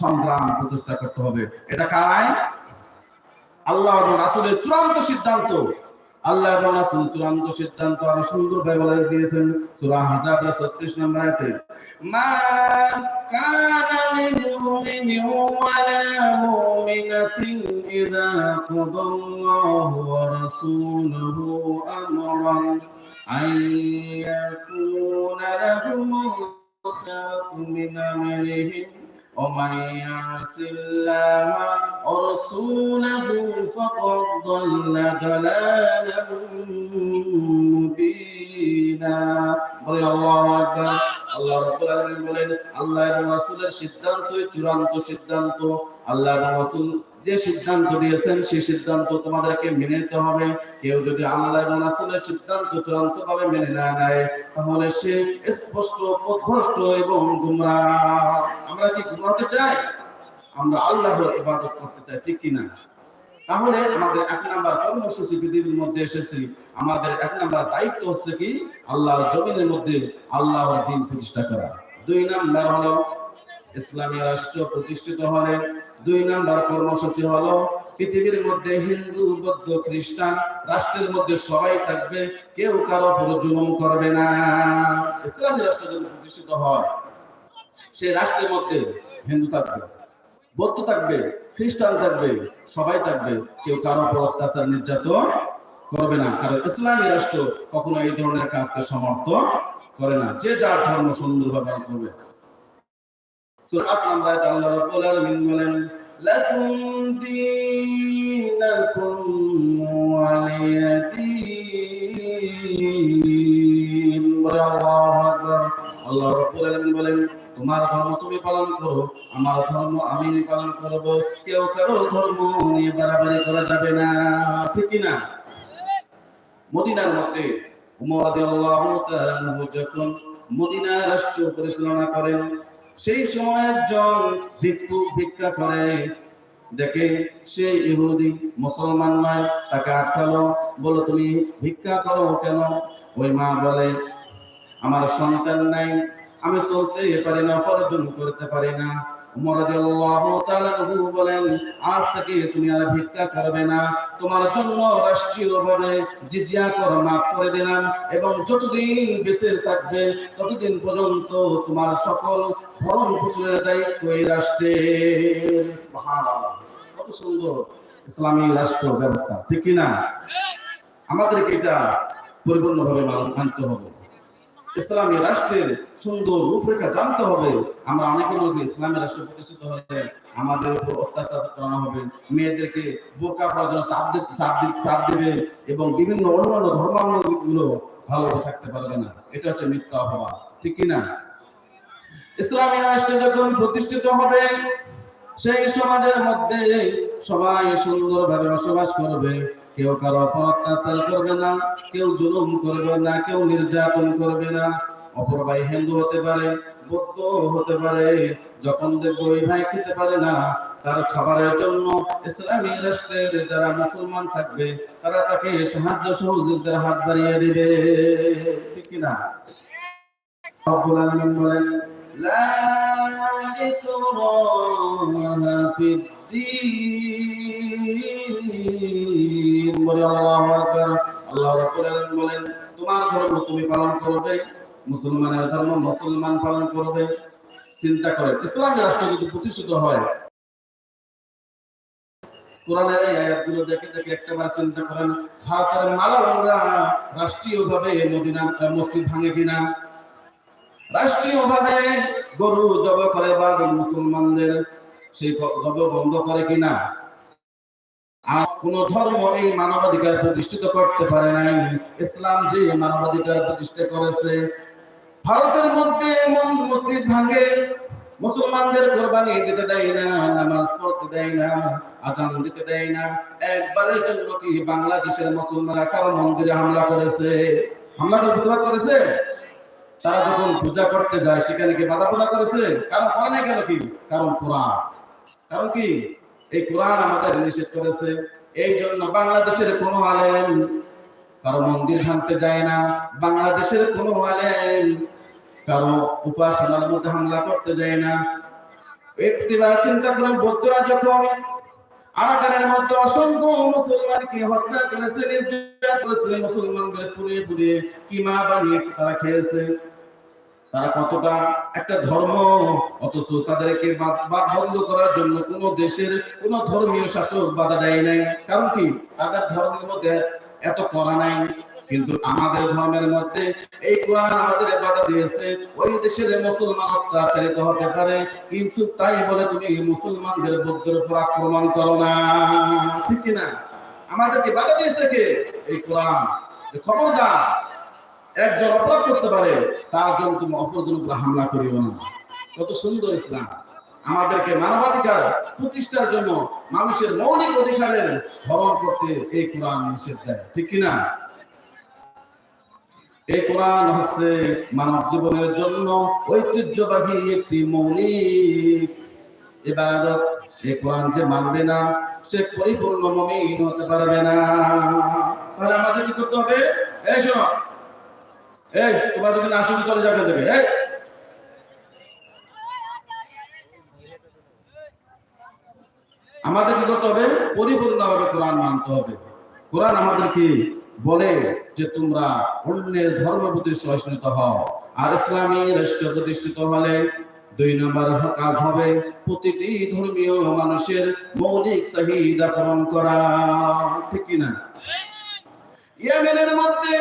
সংগ্রাম প্রচেষ্টা করতে হবে। এটা কার আইন? আল্লাহ এবং রাসূলের চূড়ান্ত সিদ্ধান্ত। আল্লাহ এবং রাসূল চূড়ান্ত সিদ্ধান্ত আরও ভাবে বলে দিয়েছেন সূরা হাজার 36 নম্বর আয়াতে। মা কানা লিলমুমিনি ওয়ালা ومن يعص الله ورسوله فقد ضل ضلالا مبينا বলে আল্লাহু আকবার আল্লাহ রাব্বুল আলামিন বলেন আল্লাহ এবং রাসূলের সিদ্ধান্তই চূড়ান্ত সিদ্ধান্ত আল্লাহ এবং রাসূল যে সিদ্ধান্ত দিয়েছেন, সেই সিদ্ধান্ত তোমাদেরকে মেনে নিতে হবে। কেউ যদি আল্লাহ এবং রাসূলের সিদ্ধান্ত চূড়ান্ত ভাবে মেনে না নেয়, তাহলে সে স্পষ্ট, পথভ্রষ্ট এবং গুমরাহ। আমরা কি গুমরাহ হতে চাই? আমরা আল্লাহর ইবাদত করতে চাই, ঠিক কি না তাহলে আমাদের এক নাম্বার কর্মসূচি পৃথিবীর মধ্যে এসেছি। আমাদের এক নাম্বার দায়িত্ব হচ্ছে কি? আল্লাহর জমিনের মধ্যে আল্লাহর দিন প্রতিষ্ঠা করা। দুই নাম্বার হলো ইসলামী রাষ্ট্র প্রতিষ্ঠিত হলে দুই নাম্বার কর্মসূচি হলো, পৃথিবীর মধ্যে হিন্দু, বৌদ্ধ, খ্রিস্টান, রাষ্ট্রের মধ্যে সবাই থাকবে, কেউ কারও উপর জুলুম করবে না। ইসলামী রাষ্ট্র যদি প্রতিষ্ঠিত হয়, সেই রাষ্ট্রের মধ্যে হিন্দু থাকবে, বৌদ্ধ থাকবে, খ্রিস্টান থাকবে, সবাই থাকবে, কেউ কারও উপর অত্যাচার নির্যাতন করবে না। কারণ ইসলামী রাষ্ট্র কখনো এই ধরনের কাজকে সমর্থন করে না। যে যার ধর্ম সুন্দরভাবে করবে তোমার ধর্ম তুমি পালন করো, আমার ধর্ম আমি পালন করব। কেউ কারও ধর্ম নিয়ে বাড়াবাড়ি করা যাবে না। ঠিক না মদিনার মধ্যে উমর রাদিয়াল্লাহু তাআলা যখন মদিনা রাষ্ট্র পরিচালনা করেন সেই সময়ের জল ভিক্ষু ভিক্ষা করে। দেখে সে ইহুদি মুসলমান নয় তাকে আটকালো। বলো তুমি ভিক্ষা করো কেন? ওই মা বলে, আমার সন্তান নাই, আমি চলতে পারি না উপার্জন করতে পারি না। আজ থেকে তুমি আর ভিক্ষা করবে না। তোমার জন্য রাষ্ট্রীয়ভাবে জিজিয়া কর মাফ করে দিলাম এবং যতদিন বেঁচে থাকবে, ততদিন পর্যন্ত তোমার সকল ভরণ পোষণের দায়িত্ব এই রাষ্ট্রের। কত সুন্দর ইসলামী রাষ্ট্র ব্যবস্থা, ঠিক কি না? আমাদেরকে এটা পরিপূর্ণভাবে মানতে হবে। ইসলামী রাষ্ট্রের সুন্দর রূপরেখা জানতে হবে। আমরা অনেকে মনে ইসলামী রাষ্ট্র প্রতিষ্ঠিত হলে আমাদের উপর অত্যাচার করানো হবে। মেয়েদেরকে বোরকা পরার জন্য চাপ চাপ চাপ দিবে এবং বিভিন্ন অন্যান্য ধর্মাবলম্বীগুলো ভালোভাবে থাকতে পারবে না। এটা হচ্ছে মিথ্যা অপবাদ। ঠিক কি না? ইসলামী রাষ্ট্র যখন প্রতিষ্ঠিত হবে, সেই সমাজের মধ্যে সবাই সুন্দরভাবে বসবাস করবে। কেউ কারও উপর অত্যাচার করবে না, কেউ জুলুম করবে না, কেউ নির্যাতন করবে না। অপর ভাই হিন্দু হতে পারে, বৌদ্ধ হতে পারে, যখন দেখব ওই ভাই খেতে পারে না, তার খাবারের জন্য ইসলামী রাষ্ট্রের যারা মুসলমান থাকবে, তারা তাকে সাহায্য সহযোগিতার হাত বাড়িয়ে দিবে। ঠিক কিনা? রব্বুল আলামিন বলেন, লা বলে আল্লাহু আকবার। আল্লাহ রাব্বুল বলেন, তোমার ধর্ম তুমি পালন করবে, মুসলমানের ধর্ম মুসলমান পালন করবে। চিন্তা ইসলামী রাষ্ট্র যদি প্রতিষ্ঠিত হয়, কোরআনের এই আয়াতগুলো দেখে দেখে চিন্তা করেন, ভারতের মালাউনরা রাষ্ট্রীয়ভাবে মদিনা মসজিদ ভাঙে কিনা? রাষ্ট্রীয়ভাবে গরু জব করে বা মুসলমানদের, সেই জব বন্ধ করে কিনা? কোন ধর্ম এই মানবাধিকার প্রতিষ্ঠিত করতে পারে নাই। ইসলাম যে মানবাধিকার প্রতিষ্ঠা করেছে, ভারতের মধ্যে এমন মসজিদ ভাঙে, মুসলমানদের কোরবানি দিতে দেয় না, নামাজ পড়তে দেয় না, আজান দিতে দেয় না। একবারের জন্য কি বাংলাদেশের মুসলমানরা কারও মন্দিরে হামলা করেছে? হামলা করে প্রতিবাদ করেছে? তারা যখন পূজা করতে যায়, সেখানে কি বাধা প্রদান করেছে? কারণ করে নাই কেন কি? কারণ কোরআন। কারণ কি? এই কোরআন আমাদের নিষেধ করেছে। এই জন্য বাংলাদেশের কোনো আলেম কারও মন্দির ভাঙতে যায় না। বাংলাদেশের কোনো আলেম কারও উপাসনার মধ্যে হামলা করতে যায় না। একটিবার চিন্তা করেন, বৌদ্ধরা যখন আরাকানের মধ্যে অসংখ্য মুসলমানকে হত্যা করেছে, নির্যাতন করেছে, মুসলমানদের পুড়িয়ে পুড়িয়ে কিমা বানিয়ে তারা খেয়েছে। তারা কতটা একটা ধর্ম, অথচ তাদেরকে বন্ধ করার জন্য কোন দেশের কোন ধর্মীয় শাসক বাধা দেয় নাই। কারণ কি? তাদের ধর্মের মধ্যে এত করা নাই। কিন্তু আমাদের ধর্মের মধ্যে এই কোরআন আমাদের বাধা দিয়েছে। ওই দেশের মুসলমান অত্যাচারিত হতে পারে, কিন্তু তাই বলে তুমি মুসলমানদের বুদ্ধের উপর আক্রমণ করো না। ঠিক না আমাদেরকে বাধা দিয়েছে কে? এই কোরআন। খবরদার। একজন অপরাধ করতে পারে, তার জন্য তুমি অপরজন উপর হামলা করিও না। কত সুন্দর ইসলাম। আমাদেরকে মানবাধিকার প্রতিষ্ঠার জন্য মানুষের মৌলিক অধিকারের হরণ করতে এই কোরআন নিষেধ দেয়। ঠিক কিনা? এই কোরআন হচ্ছে মানব জীবনের জন্য ঐতিহ্যবাহী একটি মৌলিক ইবাদত। এই কোরআন যে মানবে না, সে পরিপূর্ণ মমিন হতে পারবে না। তাহলে আমাদের কি করতে হবে? এই শোনো এই তোমরা যদি না চলে যাবে দেবে এই। আমাদের কি করতে হবে? পরিপূর্ণভাবে কোরআন মানতে হবে। কোরআন আমাদেরকে বলে যে তোমরা অন্যের ধর্ম প্রতি সহিষ্ণুতা হও। আর ইসলামী রাষ্ট্র প্রতিষ্ঠিত হলে দুই নম্বর কাজ হবে প্রতিটি ধর্মীয় মানুষের মৌলিক চাহিদা পূরণ করা। ঠিক কিনা? ইয়েমেনের মধ্যে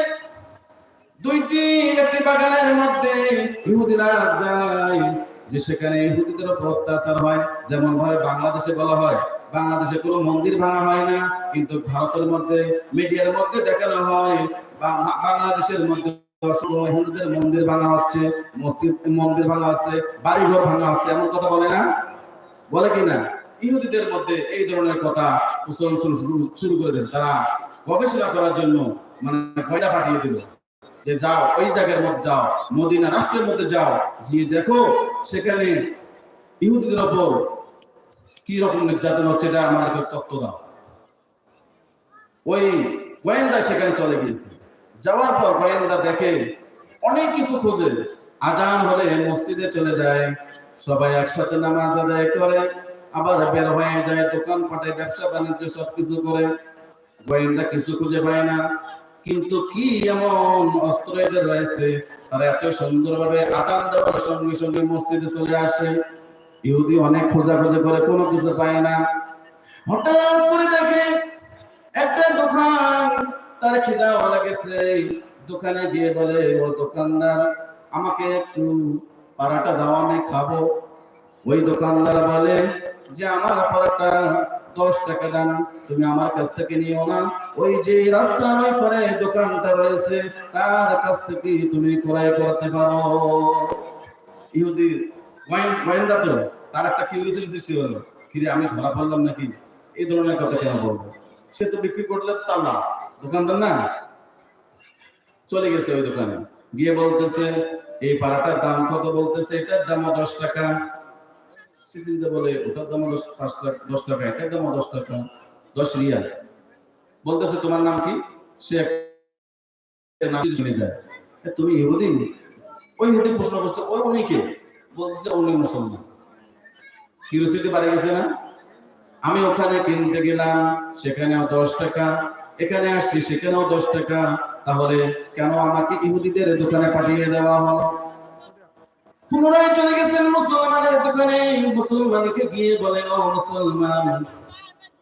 দুইটি একটি বাগানের মধ্যে ইহুদিরা যায়, যে সেখানে ইহুদিদের উপর অত্যাচার হয়। যেমন ভাবে বাংলাদেশে বলা হয়, বাংলাদেশে কোনো মন্দির ভাঙা হয় না, কিন্তু ভারতের মধ্যে, মিডিয়ার মধ্যে দেখানো হয় বাংলাদেশের মধ্যে হিন্দুদের মন্দির ভাঙা হচ্ছে, মসজিদ, মন্দির ভাঙা হচ্ছে, বাড়িঘর ভাঙা হচ্ছে, এমন কথা বলে না? বলে কি না? ইহুদিদের মধ্যে এই ধরনের কথা প্রচলন শুরু করে দেন। তারা গবেষণা করার জন্য মানে কয়লা পাঠিয়ে দিল। যে যাও, ওই জায়গার মধ্যে যাও, মদিনা রাষ্ট্রের মধ্যে যাও, গিয়ে দেখো সেখানে ইহুদিদের ওপর কি রকম নির্যাতন হচ্ছে এটা আমাদেরকে তত্ত্ব দাও। ওই গোয়েন্দা সেখানে চলে গিয়েছে। যাওয়ার পর গোয়েন্দা দেখে অনেক কিছু খোঁজে। আজান হলে মসজিদে চলে যায়, সবাই একসাথে নামাজ আদায় করে, আবার বের হয়ে যায় দোকান পাটে ব্যবসা বাণিজ্য সবকিছু করে। গোয়েন্দা কিছু খুঁজে পায় না। কিন্তু কি এমন অস্ত্র এদের রয়েছে? তারা এত সুন্দরভাবে আজান দেওয়ার সঙ্গে সঙ্গে মসজিদে চলে আসে। ইহুদি অনেক খোঁজাখুঁজি করে, কোনো কিছু পায় না। হঠাৎ করে দেখে একটা দোকান, তার খিদাও লাগেছে দোকানে গিয়ে বলে, ও দোকানদার, আমাকে একটু পাড়াটা দাও, আমি খাব। ওই দোকানদার বলে যে আমার পারাটা দশ টাকা দাম তুমি আমার কাছ থেকে নিও না। ওই যে রাস্তার পারে দোকানটা রয়েছে তার কাছ থেকে তুমি ক্রয় করতে পারো। ইহুদির গোয়েন্দা তো তার একটা কিউরিয়াসিটি সৃষ্টি হলো? কি রে, আমি ধরা পড়লাম নাকি? এই ধরনের কথা কেন বলব সে তো বিক্রি করলে তার না দোকানদার না? চলে গেছে ওই দোকানে। গিয়ে বলতেছে এই পাড়াটার দাম কত? বলতেছে এটার দাম দশ টাকা। চিন্তা বলে ওটার দাম দশ পাঁচ দশ টাকা এটার দাম দশ টাকা, দশ রিয়াল। বলতেছে, তোমার নাম কি? সে নাম শুনে যায়। তুমি ইহুদি? ওই ইহুদি প্রশ্ন করছে, ওই উনি কে? বলতেছে, উনি মুসলমান। কিউরিয়াসিটি বাড়ে গেছে না? আমি ওখানে কিনতে গেলাম, সেখানেও দশ টাকা, এখানে আসছি, সেখানেও দশ টাকা, তাহলে কেন আমাকে ইহুদিদের দোকানে পাঠিয়ে দেওয়া হলো? পুনরায় চলে গেছেন মুসলমানের দোকানে মুসলমানকে গিয়ে বলেন, ও মুসলমান,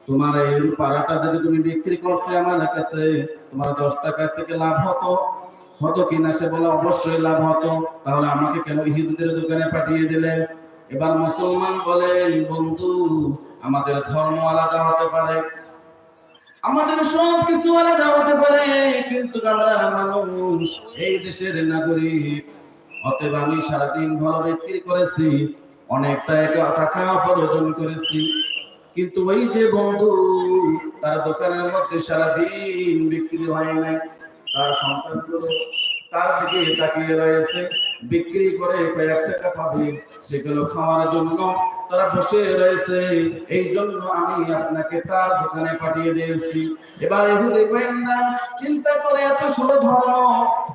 তোমার এই পাড়াটা যদি তুমি বিক্রি করতে আমার কাছে, তোমার দশ টাকা থেকে লাভ হতো। হতো কিনা সে বলে, অবশ্যই লাভ হতো। তাহলে আমাকে কেন ইহুদিদের দোকানে পাঠিয়ে দিলে? এবার মুসলমান বলেন বন্ধু, আমাদের ধর্ম আলাদা হতে পারে। আমাদের সব কিছু আলাদা হতে পারে। কিন্তু আমরা মানুষ, এই দেশের নাগরিক অতএব আমি সারাদিন ভালো বিক্রি করেছি, অনেকটা টাকা উপার্জন করেছি। কিন্তু ওই যে বন্ধু, তার দোকানের মধ্যে সারাদিন বিক্রি হয় নাই। তার সন্তানগুলো তার দিকে তাকিয়ে রয়েছে। বিক্রি করে কয়েক টাকা পাবে, সেগুলো খাওয়ার জন্য তারা বসে রয়েছে। এই জন্য আমি আপনাকে তার দোকানে পাঠিয়ে দিয়েছি। এবার ইহুদি গোয়েন্দা চিন্তা করে এত ষোলো ধর্ম,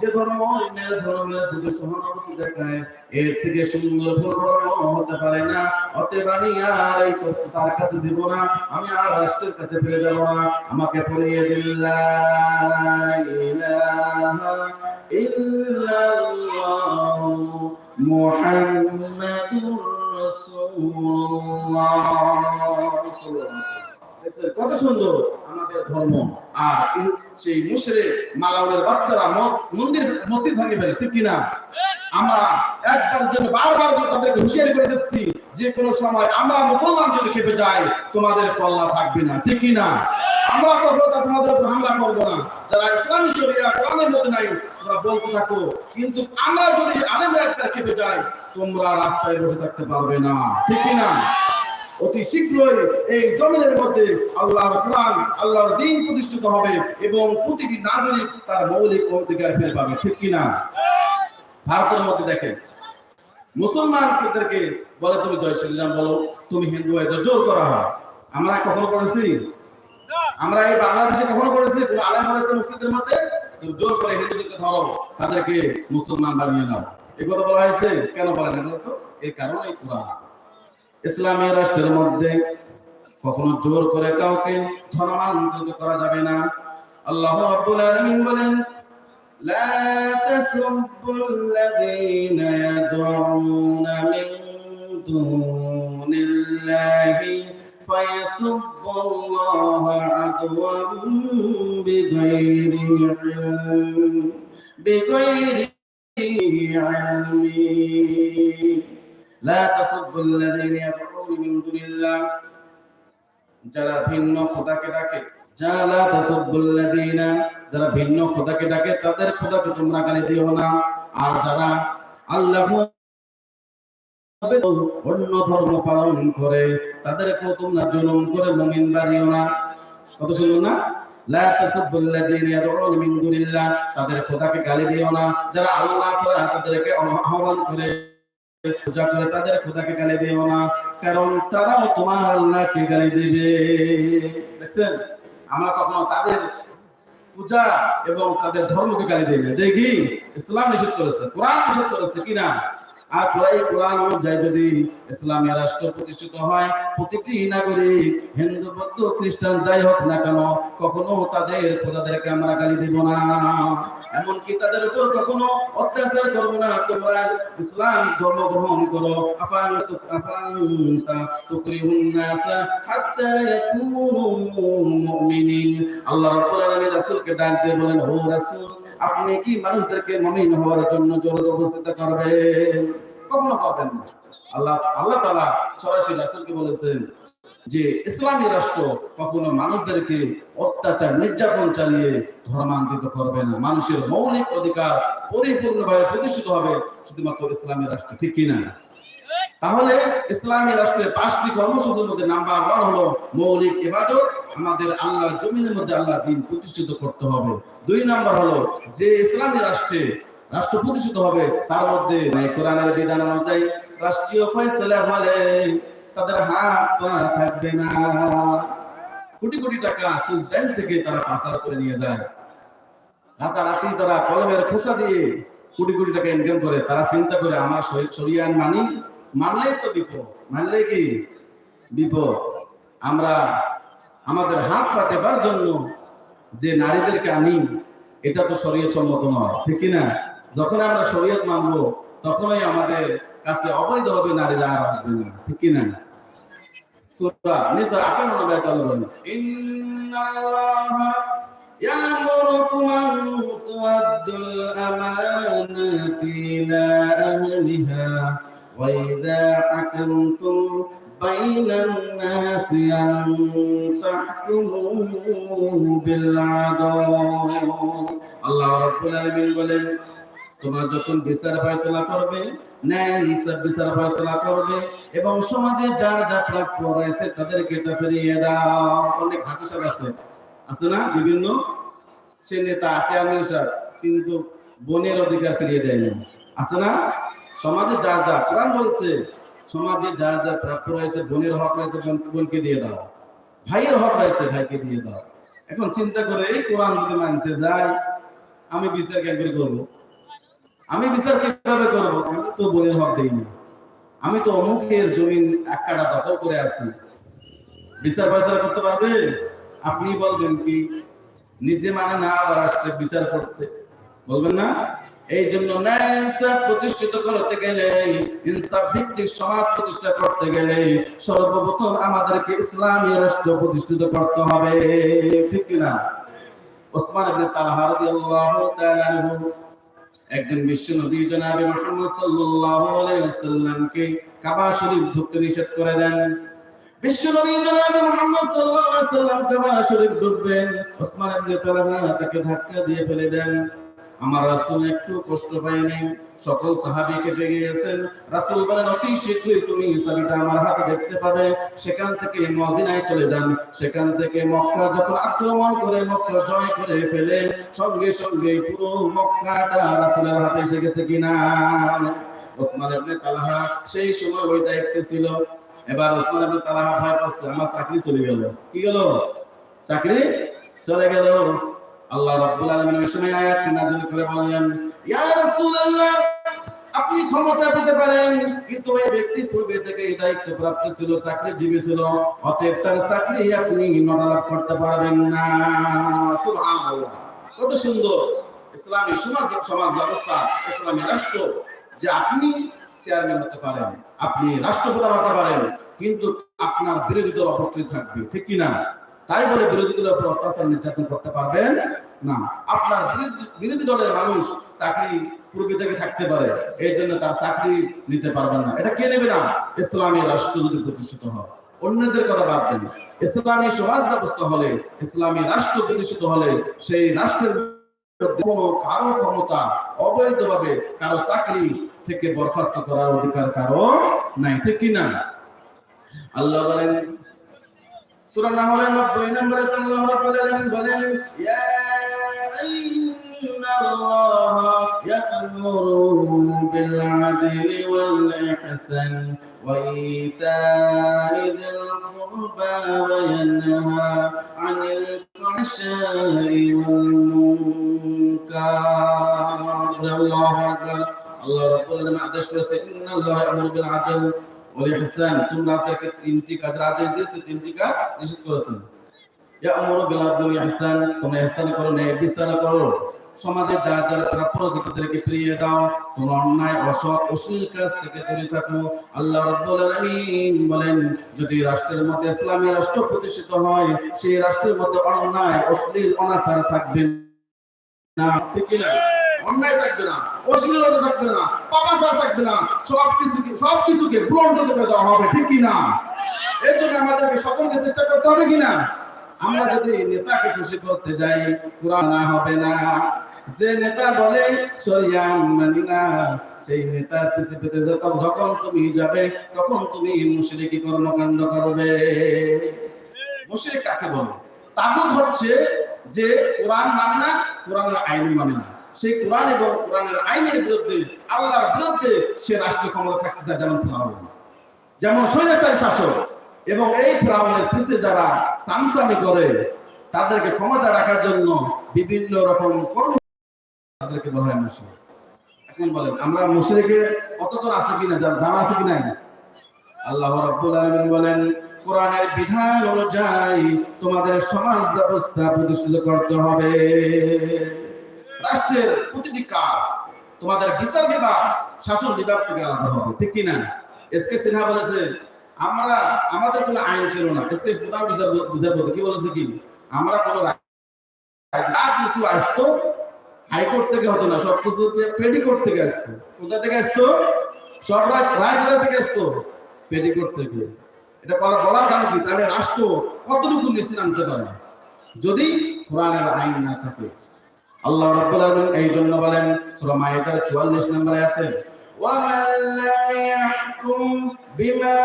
যে ধর্ম অন্যের ধর্মের দিকে সহানুভূতি দেখায়, এর থেকে সুন্দর ধর্ম হতে পারে না। অতএব আমি আর এই তথ্য তার কাছে দিব না, আমি আর রাষ্ট্রের কাছে ফিরে যাব না। আমাকে পড়িয়ে দিন, লা ইলাহা ইল্লাল্লাহ কত সুন্দর আমাদের ধর্ম। আর সেই মুশরে মালাউনের বাচ্চারা মন্দির মসজিদ ভাঙে ফেলে ঠিক কিনা? আমরা একবারের জন্য বারবার তাদেরকে হুঁশিয়ারি করে দিচ্ছি। যে কোনো সময় আমরা মুসলমান যদি খেপে যাই, তোমাদের কল্লা থাকবে না, ঠিক না আমরা কখনো তোমাদের উপর হামলা করব না। যারা ইসলামী শরিয়া, কোরআনের মধ্যে নাই, তোমরা বলতে থাকো। কিন্তু আমরা যদি আলেমরা একটা খেপে যাই, তোমরা রাস্তায় বসে থাকতে পারবে না, ঠিক না অতি শীঘ্রই এই জমিনের মধ্যে আল্লাহর কোরআন, আল্লাহর দিন প্রতিষ্ঠিত হবে এবং প্রতিটি নাগরিক তার মৌলিক অধিকার ফিরে পাবে, ঠিক কিনা? ভারতের মধ্যে দেখেন মুসলমানদেরকে বলে, তুমি জয় শ্রীরাম বলো, তুমি হিন্দু হয়ে জোর করা হয়। আমরা কখনো করেছি? আমরা এই বাংলাদেশে কখনো করেছি? কোনো আলেম বলেছে মসজিদের মধ্যে? জোর করে হিন্দুদেরকে ধরো, তাদেরকে মুসলমান বানিয়ে নাও। এই কথা বলা হয়েছে? কেন বলেন না বলো তো এর কারণ এই কোরআন ইসলামী রাষ্ট্রের মধ্যে কখনো জোর করে কাউকে ধর্মান্তরিত করা যাবে না। আল্লাহ রাব্বুল আলামিন বলেন لا تسبوا الذين يدعون من دون الله فيسبوا الله عدوا بغير علم بغير علم لا تسبوا الذين يدعون من دون الله যারা ভিন্ন খোদাকে ডাকে যারা ভিন্ন খোদাকে ডাকে, তাদের খোদাকে তোমরা গালি দিও না। আর যারা আল্লাহ অন্য ধর্ম পালন করে, তাদেরকেও তোমরা জুলুম করে মুমিন বানিও না। কত সুন্দর না? তাদের খোদাকে গালি দিও না। যারা আল্লাহ ছাড়া তাদেরকে আহ্বান করে, পূজা করে, তাদের খোদাকে গালি দিও না। কারণ তারাও তোমার আল্লাহকে গালি দিবে। দেখছেন? আমরা কখনো তাদের পূজা এবং তাদের ধর্মকে গালি দিই না। দেখি ইসলাম নিষেধ করেছে, কোরআন নিষেধ করেছে কিনা? আর এই কোরআন অনুযায়ী যদি ইসলামী রাষ্ট্র প্রতিষ্ঠিত হয়, প্রতিটি নাগরিক, হিন্দু, বৌদ্ধ, খ্রিস্টান, যাই হোক না কেন, কখনো তাদের খোদাদেরকে আমরা গালি দিব না। এমনকি তাদের উপর কখনো অত্যাচার করব না। তোমরা ইসলাম ধর্ম গ্রহণ করো। আফান আফান্তা তুকরিহুন নাসা হাত্তা ইয়াকুনু মুমিনিন। আল্লাহ রাব্বুল আলামিন রাসূলকে ডাক দিয়ে বলেন, ও রাসূল আপনি কি মানুষদেরকে মমিন হওয়ার জন্য জোর জবরদস্তি করবেন? কখনো পাবেন না। আল্লাহ আল্লাহ তালা সরাসরি রাসুলকে বলেছেন যে ইসলামী রাষ্ট্র কখনো মানুষদেরকে অত্যাচার, নির্যাতন চালিয়ে ধর্মান্তরিত করবে না। মানুষের মৌলিক অধিকার পরিপূর্ণভাবে প্রতিষ্ঠিত হবে শুধুমাত্র ইসলামী রাষ্ট্র, ঠিক কিনা? তাহলে ইসলামী রাষ্ট্রের পাঁচটি কর্মসূচির মধ্যে নাম্বার ওয়ান হলো মৌলিক ইবাদত, আমাদের আল্লাহর জমিনের মধ্যে আল্লাহ দিন প্রতিষ্ঠিত করতে হবে। দুই নাম্বার হলো যে ইসলামী রাষ্ট্রে রাষ্ট্র প্রতিষ্ঠিত হবে, তার মধ্যে কোরআনের বিধান অনুযায়ী রাষ্ট্রীয় ফয়সালা হলে তাদের হাত পা থাকবে না। কোটি কোটি টাকা সুইস ব্যাংক থেকে তারা পাচার করে নিয়ে যায়। রাতারাতি তারা কলমের খোঁচা দিয়ে কোটি কোটি টাকা ইনকাম করে, তারা চিন্তা করে, আমার শহীদ সরিয়ান মানি। মানলেই তো বিপদ মানলে কি বিপদ আমরা আমাদের হাত পা টেপার জন্য যে নারীদেরকে আনি এটা তো শরীয়ত সম্মত নয় ঠিক কি না যখন আমরা শরীয়ত মানবো তখনই আমাদের কাছে অবৈধভাবে নারীরা আর আসবে না ঠিক কি না সূরা নিসা 58 আয়াত আল্লাহ বলেন ইন্নাল্লাহা يأمركم أن تؤدوا الأمانات إلى أهلها وإذا حكمتم بين الناس أن تحكموا بالعدل الله رب العالمين বলেন তোমরা যখন বিচার ফয়সালা করবে ন্যায় হিসাব বিচার ফয়সালা করবে এবং সমাজে যার যা প্রাপ্য রয়েছে তাদেরকে তা ফিরিয়ে দাও অনেক হাজি সাহেব আছে আছে না বিভিন্ন সে নেতা আছে আমির সাহেব কিন্তু বোনের অধিকার ফিরিয়ে দেয় না আছে না সমাজে যার যা কোরআন বলছে, সমাজে যার যার প্রাপ্য রয়েছে, বোনের হক রয়েছে, বোন- বোনকে দিয়ে দাও। ভাইয়ের হক রয়েছে, ভাইকে দিয়ে দাও। এখন চিন্তা করে, এই কোরআন যদি মানতে যাই আমি বিচার কেমন করব? আমি বিচার কীভাবে করব? আমি তো বোনের হক দেইনি। আমি তো অমুকের জমিন এক কাটা দখল করে আছি। বিচার ফয়সালা করতে পারবে? আপনি বলবেন কি? নিজে মানে না আবার আসছে বিচার করতে। বলবেন না? এই জন্য ন্যায় প্রতিষ্ঠিত করতে গেলে ইনসাফ ভিত্তিক সমাজ প্রতিষ্ঠা করতে গেলে সর্বপ্রথম আমাদেরকে ইসলামী রাষ্ট্র প্রতিষ্ঠিত করতে হবে। ঠিক কিনা ওসমান ইবনে তালহা রাদিয়াল্লাহু তাআলা আনহু, একজন বিশ্ব নবী জনাবে মুহাম্মদ সাল্লাল্লাহু আলাইহি ওয়াসাল্লামকে কাবা শরীফ ঢুকতে নিষেধ করে দেন। বিশ্ব নবী জনাবে মুহাম্মদ সাল্লাল্লাহু আলাইহি ওয়াসাল্লাম কাবা শরীফ ঢুকবেন, ওসমান ইবনে তালহা তাকে ধাক্কা দিয়ে ফেলে দেন। আমার রাসুল একটু কষ্ট পায়নি সকল সাহাবী কেটে গিয়েছেন রাসুল বলেন, অতি শীঘ্রই তুমি চাবিটা আমার হাতে দেখতে পাবে। সেখান থেকে মদিনায় চলে যান। সেখান থেকে মক্কা যখন আক্রমণ করে, মক্কা জয় করে ফেলে, সঙ্গে সঙ্গে পুরো মক্কাটা রাসূলের হাতে এসে গেছে কিনা? ওসমান ইবনে তালহা সেই সময় ওই দায়িত্বে ছিল। এবার ওসমান ইবনে তালহা ভয় পাচ্ছে, আমার চাকরি চলে গেল। কি গেল? চাকরি? চলে গেল। আল্লাহ রাব্বুল আলামিন ওই সময় আয়াত নাযিল করে বললেন, ইয়া রাসূলুল্লাহ, আপনি ক্ষমতা পেতে পারেন, কিন্তু ওই ব্যক্তি পূর্বে থেকে এই দায়িত্ব প্রাপ্ত ছিল, চাকরিজীবী ছিল, অতএব তার চাকরি আপনি নড়ালাভ করতে পারবেন না। সুবহানাল্লাহ। কত সুন্দর। ইসলামী সমাজ সমাজ ব্যবস্থা, ইসলামী রাষ্ট্র, যে আপনি চেয়ারম্যান হতে পারেন, আপনি রাষ্ট্রপ্রধান হতে পারেন, কিন্তু আপনার বিরোধী দল অবশ্যই থাকবে, ঠিক কি না তাই বলে বিরোধী দলের উপর অত্যাচার নির্যাতন করতে পারবেন না। আপনার বিরোধী- দলের মানুষ চাকরি পূর্বে থেকে থাকতে পারে, এই জন্য তার চাকরি নিতে পারবেন না। এটা কে নেবে না? ইসলামী রাষ্ট্র যদি প্রতিষ্ঠিত হয়। অন্যদের কথা বাদ দেন। ইসলামী সমাজ ব্যবস্থা হলে, ইসলামী রাষ্ট্র প্রতিষ্ঠিত হলে, সেই রাষ্ট্রের কারও ক্ষমতা অবৈধভাবে কারও চাকরি থেকে বরখাস্ত করার অধিকার কারও নাই, ঠিক কি না আল্লাহ বলেন সূরা নাহলের 90 নম্বরে তো আল্লাহ রাব্বুল আলামিন বলেন ইয়া আল্লাহ ইয়া'মুরু বিল আদলি ওয়াল ইহসান ওয়া ইতা'i যিল কুরবা ওয়া ইয়ানহা আনিল ফাহশাই ওয়াল মুনকার আল্লাহু আকবার আল্লাহ রাব্বুল আলামিন আদেশ করেছে ইন্নাল্লাহা ইয়া'মুরু বিল আদল তোমরা তিনটি কাজের আদেশ দিয়েছে, তিনটি কাজ নিষেধ করেছেন ইয়া'মুরু বিল ইহসান করো করো। সমাজে যারা যারা প্রাপ্য ফিরিয়ে দাও। তোমরা অন্যায়, অসৎ, অশ্লীল কাজ থেকে দূরে থাকো। আল্লাহ রাব্বুল আলামিন বলেন, যদি রাষ্ট্রের মধ্যে ইসলামী রাষ্ট্র প্রতিষ্ঠিত হয়, সেই রাষ্ট্রের মধ্যে অন্যায়, অশ্লীল, অনাচার থাকবে না। ঠিক না অন্যায় থাকবে না, অশ্লীলতা থাকবে না, পাপাচার থাকবে না, সব কিছুকে সব কিছুকে গ্রহণ করে দেওয়া হবে, ঠিক কি না এর জন্য আমাদেরকে সকলকে চেষ্টা করতে হবে কি না আমরা যদি নেতাকে খুশি করতে যাই, কোরআন না হবে না। যে নেতা বলে, শরিয়ান মানি না। সেই নেতার পিছে যত যখন তুমি যাবে, তখন তুমি মুশরিকি কর্মকাণ্ড করবে। মুশরিক কাকে বলে? তাগুত হচ্ছে যে কোরআন মানে না, কোরআনের আইন মানে না। সেই কোরআন এবং কোরআনের আইনের বিরুদ্ধে, আল্লাহর বিরুদ্ধে সে রাষ্ট্র ক্ষমতা থাকতে চায় যেমন ফেরাউন। যেমন স্বৈরাচারী শাসক এবং এই ফেরাউনের পিছে যারা সামসামি করে, তাদেরকে ক্ষমতা রাখার জন্য বিভিন্ন রকম তাদেরকে বলা হয় মুশরিক। এখন বলেন, আমরা মুশরিকে কতজন আছে কিনা, যারা জানা আছে কিনা? আল্লাহ রাব্বুল আলামিন বলেন, কোরআনের বিধান অনুযায়ী তোমাদের সমাজ ব্যবস্থা প্রতিষ্ঠিত করতে হবে। রাষ্ট্রের প্রতিটি কাজ তোমাদের বিচার বিভাগ, শাসন বিভাগ থেকে আলাদা হবে, ঠিক কি না এসকে সিনহা বলেছে, আমরা, আমাদের কোনো আইন ছিল না। এসকে প্রধান বিচার বিচার বলতে কি বলেছে কি? আমরা কোনো যা কিছু আসতো, হাইকোর্ট থেকে হতো না সব কিছু পেডিকোর্ট থেকে আসতো। কোথা থেকে আসতো? সব রায় রায় কোথা থেকে আসতো পেডিকোর্ট থেকে। এটা বলা বলার কারণ কি? তাহলে রাষ্ট্র কতটুকু নিচে নামতে পারে? যদি কোরআনের আইন না থাকে। আল্লাহ রাব্বুল আলামিন এই জন্য বলেন সূরা মাইদার 44 নম্বর আয়াতে ومن لم يحكم بما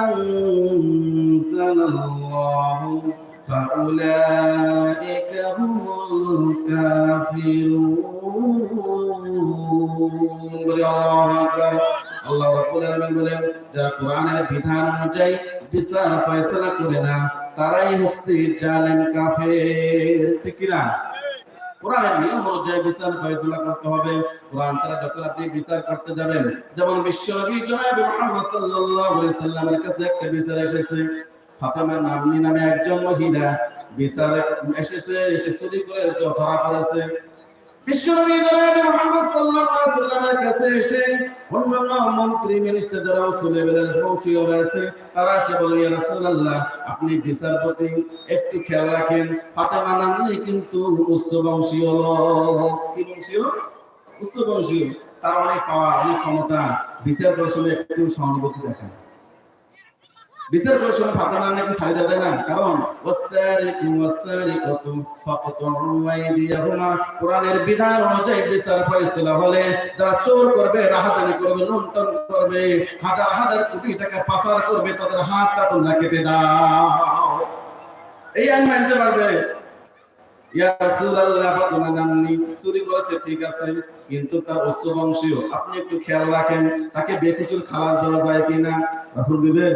أنزل الله فأولئك هم الكافرون বলি আল্লাহু আকবার আল্লাহ রাব্বুল আলামিন বলেন যারা কোরআনের বিধান অনুযায়ী বিচার ফয়সালা করে না তারাই হচ্ছে জালেম কাফের ঠিক কি না কোরআনের নিয়ম অনুযায়ী বিচার ফয়সলা করতে হবে। কোরআন ছাড়া যখন আপনি বিচার করতে যাবেন, যেমন বিশ্বনবী জনাব মুহাম্মদ সাল্লাল্লাহু আলাইহি সাল্লামের কাছে একটা বিচার এসেছে। ফাতেমা নামনি নামে একজন মহিলা বিচার এসেছে, এসে চুরি করে ধরা পড়েছে। আপনি বিচারপতি, একটু খেয়াল রাখেন, ফাতেমা নামনি কিন্তু উচ্চ বংশীয় কি বংশীয়? উচ্চ বংশীয়। তার অনেক পাওয়ার, অনেক ক্ষমতা। বিচার সময় একটু সহানুভূতি দেখায় বিচার নাকি না? কারণ কোরআনের বিধান অনুযায়ী বিচার হলে যারা চোর করবে করবে, লুণ্ঠন করবে, হাজার হাজার কোটি টাকা পাচার করবে, তাদের হাতটা তোমরা কেটে দাও। এই আইন মানতে পারবে? চুরি করেছে, ঠিক আছে, কিন্তু তার উচ্চ বংশীয়। আপনি একটু খেয়াল রাখেন, তাকে বেকুচুর খাবার দেওয়া যায় কিনা? রাসূল দিবেন?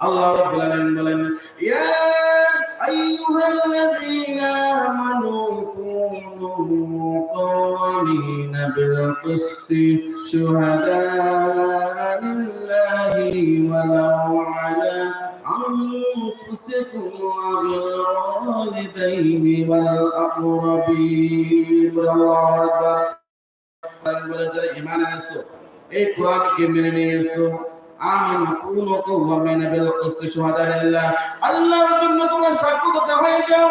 আল্লাহ রাব্বুল আলামিন বলেন ইয়া আইয়ুহাল্লাযীনা আমানু কুনু قوامين بالقسط شهداء لله ولو على أنفسكم وبالوالدين والأقربين الله أكبر বলে যারা ইমান এনেছো এই কোরআনকে মেনে নিয়েছো আমান কুনু কওয়ামিনা বিল শুহাদা আল্লাহর জন্য তোমরা হয়ে যাও।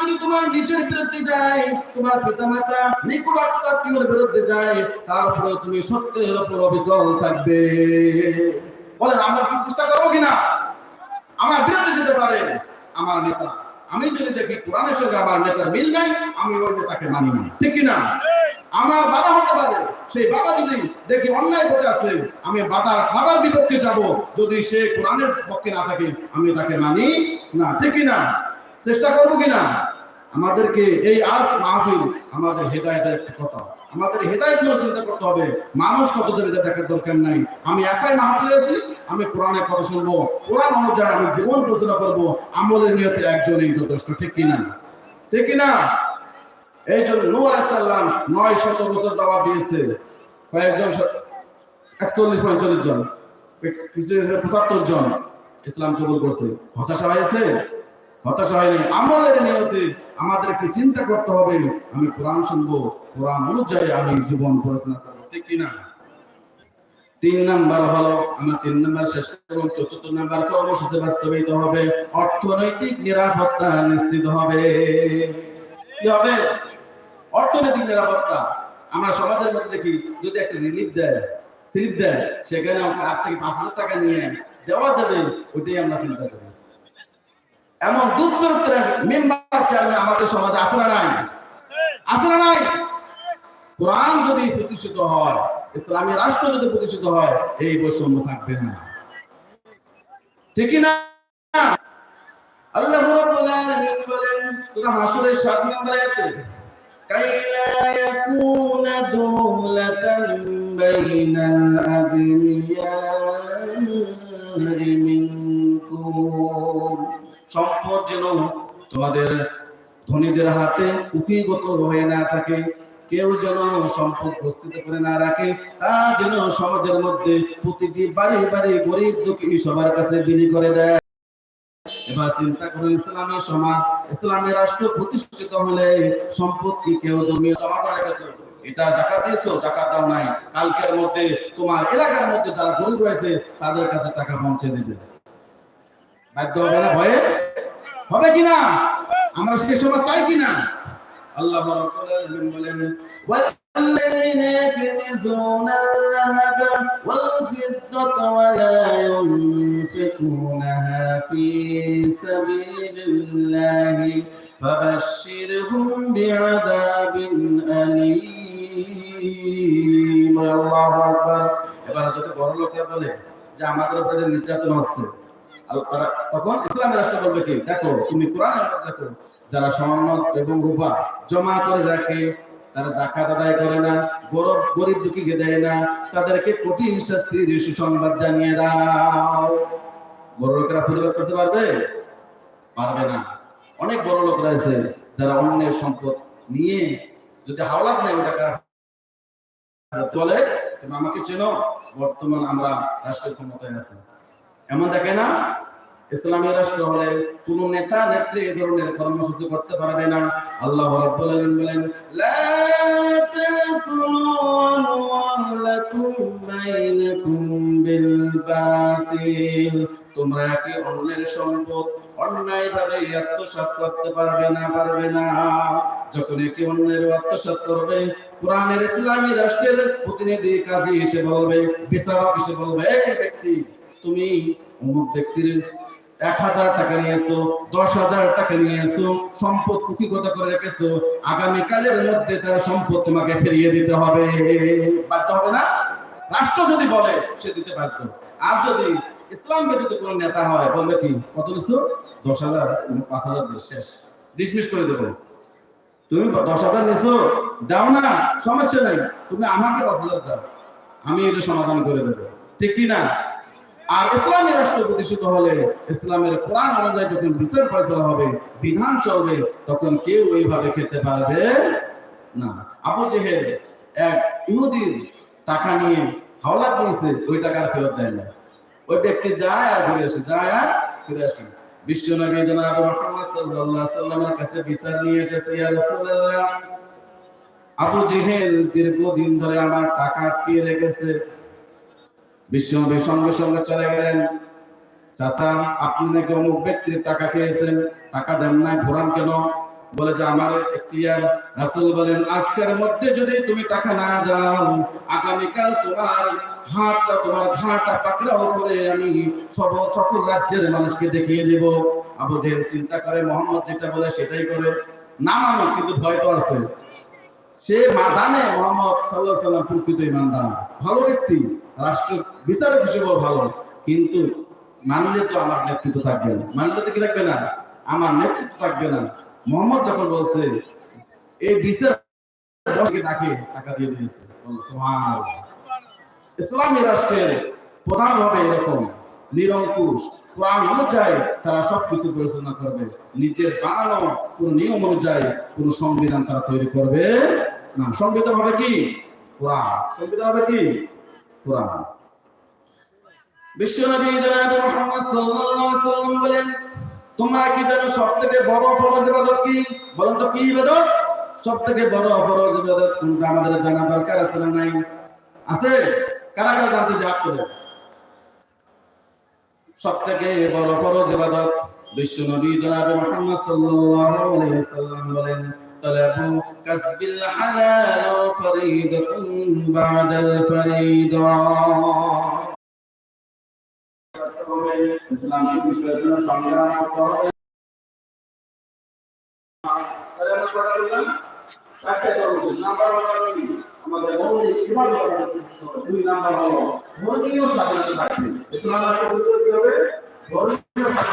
যদি তোমার নিজের বিরুদ্ধে যায়, তোমার পিতামাতা নিকট আত্মীয়র বিরুদ্ধে যায় তারপরে তুমি সত্যের উপর অবিচল থাকবে। বলেন, আমরা কি চেষ্টা করব কিনা? আমার বিরুদ্ধে যেতে পারে আমার নেতা আমি যদি দেখি কোরআনের সঙ্গে আমার নেতার মিল নাই, আমি ওই নেতাকে মানি না। ঠিক কিনা? আমার বাবা হতে পারে। সেই বাবা যদি দেখি অন্যায় করে আছে আমি বাবার বাবার বিপক্ষে যাব। যদি সে কোরআনের পক্ষে না থাকে, আমি তাকে মানি না। ঠিক কিনা? চেষ্টা করব কিনা? আমাদেরকে এই আর মাহফিল, আমাদের হেদায়তের কথা। আমাদের হেদায়ত নিয়ে চিন্তা করতে হবে। মানুষ এটা দেখার দরকার নাই। আমি একাই মাহফিলে আছি, আমি কোরআনের কথা শুনব। কোরআন অনুযায়ী আমি জীবন পরিচালনা করব। আমলের নিয়তে একজনই যথেষ্ট, ঠিক কিনা? ঠিক কিনা? এই জন্য নূহ আলাইসাল্লাম নয় শত বছর দাওয়াত দিয়েছে। কয়েকজন একচল্লিশ পঁয়তাল্লিশ জন পঁচাত্তর জন ইসলাম কবুল করছে। হতাশা হয়েছে? হতাশা হয়নি। আমলের নিয়তে আমাদেরকে চিন্তা করতে হবে, আমি কোরআন শুনব, কোরআন অনুযায়ী আমি জীবন পরিচালনা করব, ঠিক কিনা? তিন নাম্বার হলো, আমরা তিন নাম্বার, শেষ করব চতুর্থ নাম্বার কর্মসূচি বাস্তবায়িত হবে, অর্থনৈতিক নিরাপত্তা নিশ্চিত হবে। কি হবে? অর্থনৈতিক নিরাপত্তা। আমরা সমাজের মধ্যে দেখি, যদি একটা রিলিফ দেয় স্লিপ দেয়, সেখানে আট থেকে পাঁচ হাজার টাকা নিয়ে দেওয়া যাবে, ওইটাই আমরা চিন্তা করি। এমন দুধ চরিত্রের মেম্বার চেয়ারম্যান আমাদের সমাজে না নাই? না নাই? কোরআন যদি প্রতিষ্ঠিত হয়, ইসলামী রাষ্ট্র যদি প্রতিষ্ঠিত হয়, এই বৈষম্য থাকবে না। ঠিক না? আল্লাহ বলেন, সূরা হাসরের 7 নম্বর আয়াতে, কাইলা ইয়াকুনা মিনকুম। সম্পদ যেন তোমাদের ধনীদের হাতে কুকিগত হয়ে না থাকে, কেউ যেন সম্পদ প্রস্তুত করে না রাখে, তা যেন সমাজের মধ্যে প্রতিটি বাড়ি বাড়ি গরিব দুঃখী সবার কাছে বিলি করে দেয়। এবার চিন্তা করুন সমাজ, ইসলামী রাষ্ট্র প্রতিষ্ঠিত হলে সম্পত্তি কেউ জমি জমা করে গেছে এটা জাকাত দিয়েছ? জাকাত দাও নাই। কালকের মধ্যে তোমার এলাকার মধ্যে যারা গরিব রয়েছে, তাদের কাছে টাকা পৌঁছে দেবে। বাধ্য হবে না ভয়ে হবে কিনা আমরা সে সময় চাই কিনা আল্লাহ রাব্বুল আলামিন বলেন الذين يكنزون الذهب والفضة ولا ينفقونها في سبيل الله فبشرهم بعذاب أليم الله أكبر এবার যদি বড় লোকেরা বলে যে আমাদের উপরে নির্যাতন হচ্ছে আর তারা- তখন ইসলামী রাষ্ট্র বলবে কি, দেখো, তুমি কোরআন দেখো, যারা স্বর্ণ এবং রূপা জমা করে রাখে, তারা জাকাত আদায় করে না, গরিব গরিব দুঃখীকে দেয় না, তাদেরকে কঠিন শাস্তির সুসংবাদ জানিয়ে দাও। বড় লোকেরা প্রতিবাদ করতে পারবে? পারবে না। অনেক বড় লোক রয়েছে যারা অন্যের সম্পদ নিয়ে যদি হাওলাত নেই টাকা তুমি আমাকে চেনো, বর্তমান আমরা রাষ্ট্রের ক্ষমতায় আছি। এমন দেখে না? ইসলামী রাষ্ট্র হলে কোন নেতা, নেত্রী এই ধরনের কর্মসূচি করতে পারবে না। আল্লাহ বলেন তোমরা কি অন্যের সম্পদ অন্যায় ভাবে আত্মসাৎ করতে পারবে না পারবে না? যখন কি অন্যের আত্মসাৎ করবে, কোরআনের ইসলামী রাষ্ট্রের প্রতিনিধি কাজী এসে বলবে, বিচারক এসে বলবে, এই ব্যক্তি তুমি অমুক ব্যক্তির এক হাজার টাকা নিয়েছো, দশ হাজার টাকা নিয়েছো, সম্পদ কুকিগত করে রেখেছো, আগামীকালের মধ্যে তার সম্পদ তোমাকে ফিরিয়ে দিতে হবে। বাধ্য হবে না? রাষ্ট্র যদি বলে, সে দিতে বাধ্য। আর যদি ইসলাম ব্যতীত কোন নেতা হয়, বলবে কি? কত নিছো? দশ হাজার, পাঁচ হাজার দিয়ে শেষ। ডিসমিস করে দেবো। তুমি দশ হাজার নিছো? দাও না, সমস্যা নাই। তুমি আমাকে পাঁচ হাজার দাও। আমি এটা সমাধান করে দেবো। ঠিক কি না? আর ইসলামী রাষ্ট্র প্রতিষ্ঠিত হলে ইসলামের কোরআন অনুযায়ী যখন বিচার ফয়সলা হবে, বিধান চলবে, তখন কেউ এইভাবে খেতে পারবে না। আবু জেহেল এক ইহুদির টাকা নিয়ে হাওলাত নিয়েছে ওই টাকা আর ফেরত দেয় না। ওই ব্যক্তি যায় আর ফিরে আসে, যায় আর ফিরে আসে। বিশ্ব নবী জনাব মুহাম্মদ সাল্লাল্লাহু আলাইহি কাছে বিচার নিয়ে এসেছে, ইয়া রাসূলুল্লাহ। আবু জেহেল দীর্ঘদিন ধরে আমার টাকা আটকিয়ে রেখেছে। বিশ্বনবী সঙ্গে সঙ্গে চলে গেলেন। চাচা, আপনি নাকি অমুক ব্যক্তির টাকা খেয়েছেন? টাকা দেন নাই, ঘোরান কেন? বলে যে, আমার রাসূল বলেন, আজকের মধ্যে যদি তুমি টাকা না দাও, আগামীকাল তোমার হাতটা তোমার ঘাটা পাকড়াও করে আমি সব সকল রাজ্যের মানুষকে দেখিয়ে দেব। আবু জেহেল চিন্তা করে, মোহাম্মদ যেটা বলে সেটাই করে। না মানো কিন্তু ভয় তো আছে সে জানে মোহাম্মদ সাল্লাহ সাল্লাম প্রকৃত ইমানদার। ভালো ব্যক্তি, রাষ্ট্র বিচারক হিসেবে ভালো। কিন্তু মানলে তো আমার নেতৃত্ব থাকবে না। মানলে তো কি থাকবে না? আমার নেতৃত্ব থাকবে না। মোহাম্মদ যখন বলছে, এই বিচার ডাকে, টাকা দিয়ে দিয়েছে। ইসলামী রাষ্ট্রের প্রধান হবে এরকম। নিরঙ্কুশ কোরআন অনুযায়ী তারা সবকিছু পরিচালনা করবে। নিজের বানানো কোন নিয়ম অনুযায়ী কোন সংবিধান তারা তৈরি করবে না। সংবিধান হবে কি? কোরআন। সংবিধান হবে কি? কোরআন। বিশ্বনবী জনাব সাল্লাল্লাহু আলাইহি বলেন, তোমরা কি জানো সবথেকে বড় ফরজ ইবাদত কি? বলেন তো, কি ইবাদত? সবথেকে বড় ফরজ ইবাদত কোনটা আমাদের জানা দরকার আছে না নাই? আছে? কারা কারা জানতে চায় হাত সব থেকে বড় ফরজ ইবাদত। বিশ্ব নবী জনাব মুহাম্মদ সাল্লাল্লাহু আলাইহি সাল্লাম বলেন, তলাবু কাসবিল হালাল ফরিদাতুন বাদাল ফরিদা। সংগ্রাম করতে হবে? আমাদের মৌলিক করার দুই নাম্বার হলো ধর্মীয় স্বাধীনতা থাকবে।